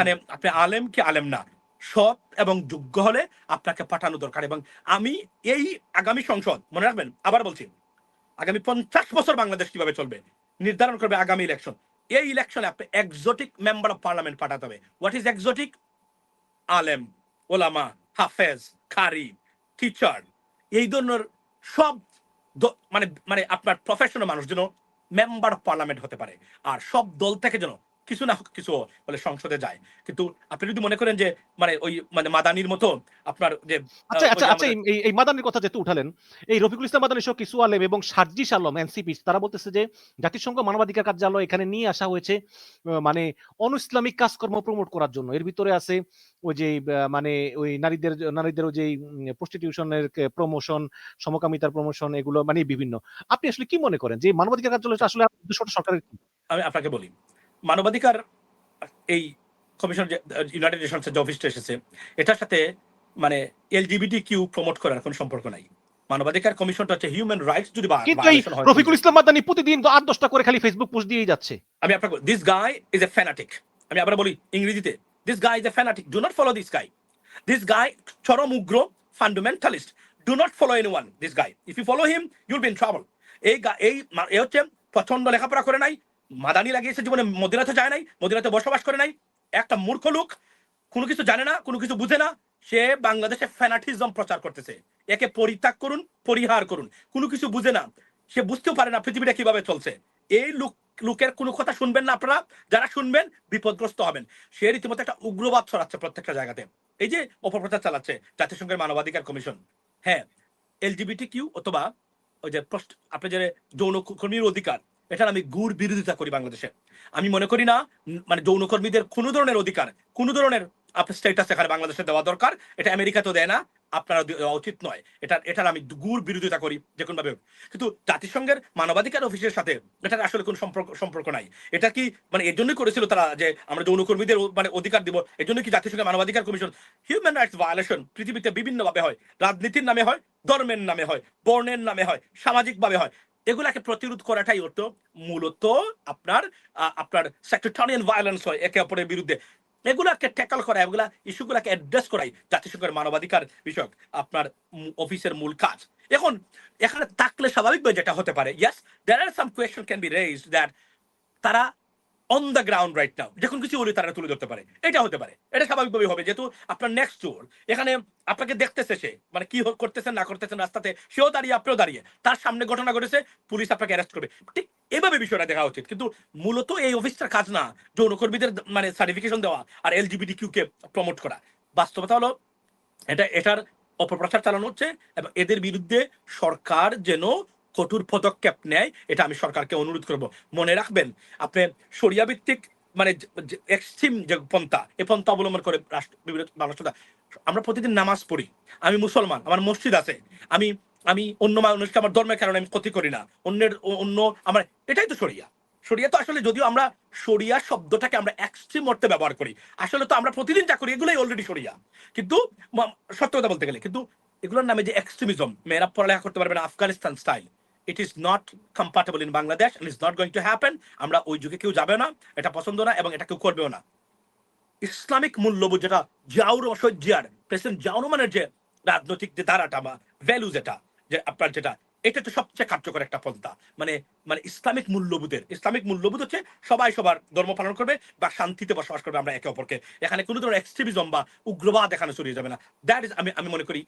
এখানে আপনি আলেম কি আলেম না? সৎ এবং যোগ্য হলে আপনাকে পাঠানো দরকার এবং আমি এই আগামী সংসদ, মনে রাখবেন, আবার বলছি, আগামী পঞ্চাশ বছর বাংলাদেশ কীভাবে চলবে? নির্ধারণ করবে আগামী ইলেকশন এই ইলেকশনে আপনি এক্সোটিক মেম্বার অফ পার্লামেন্ট পাঠাতে হবে। হোয়াট ইজ এক্সোটিক আলেম, ওলামা, হাফেজ, খারি টিচার এই ধরনের সব মানে মানে আপনার প্রফেশনাল মানুষ যেন মেম্বার অফ পার্লামেন্ট হতে পারে। আর সব দল থেকে যেন কিছু না হোক কিছু বলে সংসদে যায়। কিন্তু আপনি যদি মনে করেন যে মানে ওই মানে মাদানির মতো আপনার যে আচ্ছা আচ্ছা আচ্ছা এই- মাদানির কথা যেহেতু উঠালেন এই রফিকুল ইসলাম মাদানি সহ কিছু আলেম এবং সার্জিস আলম এনসিপি তারা বলতেছে যে জাতিসংঘ মানবাধিকার কার্যালয় এখানে নিয়ে আসা হয়েছে মানে অন ইসলামিক কাজকর্ম প্রমোট করার জন্য। এর ভিতরে আছে ওই যে মানে ওই নারীদের নারীদের ওই যে প্রস্টিটিউশনের প্রমোশন সমকামিতার প্রমোশন এগুলো মানে বিভিন্ন। আপনি আসলে কি মনে করেন যে মানবাধিকার কার্যালয়টা আসলে সরকারের আমি আপনাকে বলি মানবাধিকার এই কমিশন ইউনাইটেড নেশনসের যে অফিসটা এসেছে এটার সাথে মানে এলজিবিটি কিউ প্রমোট করার কোনো সম্পর্ক নাই। মানবাধিকার কমিশনটা হচ্ছে হিউম্যান রাইটস যদি রফিকুল ইসলাম মাদানি প্রতিদিন তো আট দশটা করে খালি ফেসবুক পোস্ট দিয়েই যাচ্ছে। আমি আপনাকে this guy is a fanatic আমি আবার বলি ইংরেজিতে this guy is a fanatic do not follow this guy this guy চরম উগ্র fundamentalist do not follow anyone this guy if you follow him you'll be in trouble এই এই হচ্ছে প্রচণ্ড লেখাপড়া করে নাই মাদানি লাগিয়েছে জীবনে, মদিনাতে যায় নাই, মদিনাতে বসবাস করে নাই। একটা মূর্খ লোক, কোনো কিছু জানে না, কোনো কিছু বুঝে না, সে বাংলাদেশে ফ্যানাটিজম প্রচার করতেছে। একে পরিত্যাগ করুন, পরিহার করুন, কোনো কিছু বুঝে না। সে বুঝতেও পারে না পৃথিবীটা কীভাবে চলছে। এই লোক, লোকের কোনো কথা শুনবেন না আপনারা, যারা শুনবেন, বিপদগ্রস্ত হবেন। সে রীতিমতো একটা উগ্রবাদ ছড়াচ্ছে প্রত্যেকটা জায়গাতে। এই যে অপপ্রচার চালাচ্ছে, জাতিসংঘের মানবাধিকার কমিশন। হ্যাঁ এলজিবিটি কিউ অথবা ওই যে আপনি যে যৌন কর্মীর অধিকার এটার আমি গুড় বিরোধিতা করি বাংলাদেশে। আমি মনে করি না মানে যৌনকর্মীদের কোনো ধরনের অধিকার, কোনো ধরনের আপনার এখানে বাংলাদেশে দেওয়া দরকার, এটা আমেরিকাতেও দেয় না, আপনারা দেওয়া উচিত নয়। এটা, এটার আমি গুড় বিরোধিতা করি যে কোনো ভাবে কিন্তু জাতিসংঘের মানবাধিকার অফিসের সাথে এটার আসলে কোনো সম্পর্ক সম্পর্ক নাই। এটা কি মানে এর জন্যই করেছিল তারা যে আমরা যৌনকর্মীদের মানে অধিকার দিব, এর জন্য কি জাতিসংঘের মানবাধিকার কমিশন হিউম্যান রাইটস ভায়োলেশন পৃথিবীতে বিভিন্ন ভাবে হয়। রাজনীতির নামে হয়, ধর্মের নামে হয়, বর্ণের নামে হয় সামাজিক ভাবে হয়। এগুলাকে প্রতিরোধ করাটাই হতো মূলত আপনার আপনার সেক্রেটারিয়ান ভায়োলেন্স হয় একে অপরের বিরুদ্ধে। এগুলাকে ট্যাকল করা, এগুলা ইস্যুগুলাকে অ্যাড্রেস করাই জাতিসংঘের মানবাধিকার বিষয়ক আপনার অফিসের মূল কাজ। এখন, এখানে থাকলে স্বাভাবিকভাবে যেটা হতে পারে yes there are some question can be raised that তারা on the ground right now যখন কিছু বলি তারা তুলে ধরতে পারে। এটা হতে পারে। এটা স্বাভাবিকভাবে হবে। যেহেতু আপনার নেক্সট ডোর এখানে আপনাকে দেখতেছে সে। মানে কি করতেছেন না করতেছেন রাস্তাতে সেও দাঁড়িয়ে, আপনিও দাঁড়িয়ে। তার সামনে ঘটনা ঘটেছে, পুলিশ আপনাকে অ্যারেস্ট করবে। ঠিক এভাবে বিষয়টা দেখা উচিত। কিন্তু মূলত এই অফিসটার কাজ না, যৌনকর্মীদের মানে সার্টিফিকেশন দেওয়া আর এলজিবিটি কিউকে প্রমোট করা। বাস্তবতা হলো, এটা, এটার অপপ্রচার চালানো হচ্ছে এবং এদের বিরুদ্ধে সরকার যেন কঠোর পদক্ষেপ নেয়, এটা আমি সরকারকে অনুরোধ করব। মনে রাখবেন, আপনি সরিয়া ভিত্তিক মানে এক্সট্রিম যে পন্থা এই পন্থা অবলম্বন করে রাষ্ট্র আমরা প্রতিদিন নামাজ পড়ি। আমি মুসলমান, আমার মসজিদ আছে। আমি আমি অন্য মানুষকে আমার ধর্মের কারণে আমি ক্ষতি করি না। অন্যের অন্য আমার, এটাই তো সরিয়া সরিয়া তো আসলে যদিও আমরা সরিয়া শব্দটাকে আমরা এক্সট্রিম অর্থে ব্যবহার করি, আসলে তো আমরা প্রতিদিন যা করি, এগুলোই অলরেডি সরিয়া কিন্তু সত্য কথা বলতে গেলে, কিন্তু এগুলোর নামে যে এক্সট্রিমিজম মেয়েরা পড়ালেখা করতে পারবে না, Afghanistan style it is not compatible in Bangladesh it is not going to happen আমরা ওই যুগে কেউ যাবে না, এটা পছন্দ না এবং এটা কেউ করবেও না। ইসলামিক মূল্যবোধ যেটা জাউর অসহ্যার প্রেসিডেন্ট জাউর রহমানের যে রাজনৈতিক যে ধারাটা বা ভ্যালু যেটা, যে আপনার যেটা, এটা তো সবচেয়ে কার্যকর একটা পন্থা। মানে মানে ইসলামিক মূল্যবোধের, ইসলামিক মূল্যবোধ হচ্ছে সবাই সবার ধর্ম পালন করবে বা শান্তিতে বসবাস করবে আমরা একে অপরকে। এখানে কোনো ধরনের এক্সট্রিমিজম বা উগ্রবাদ এখানে ছড়িয়ে যাবে না। দ্যাট ইজ আমি আমি মনে করি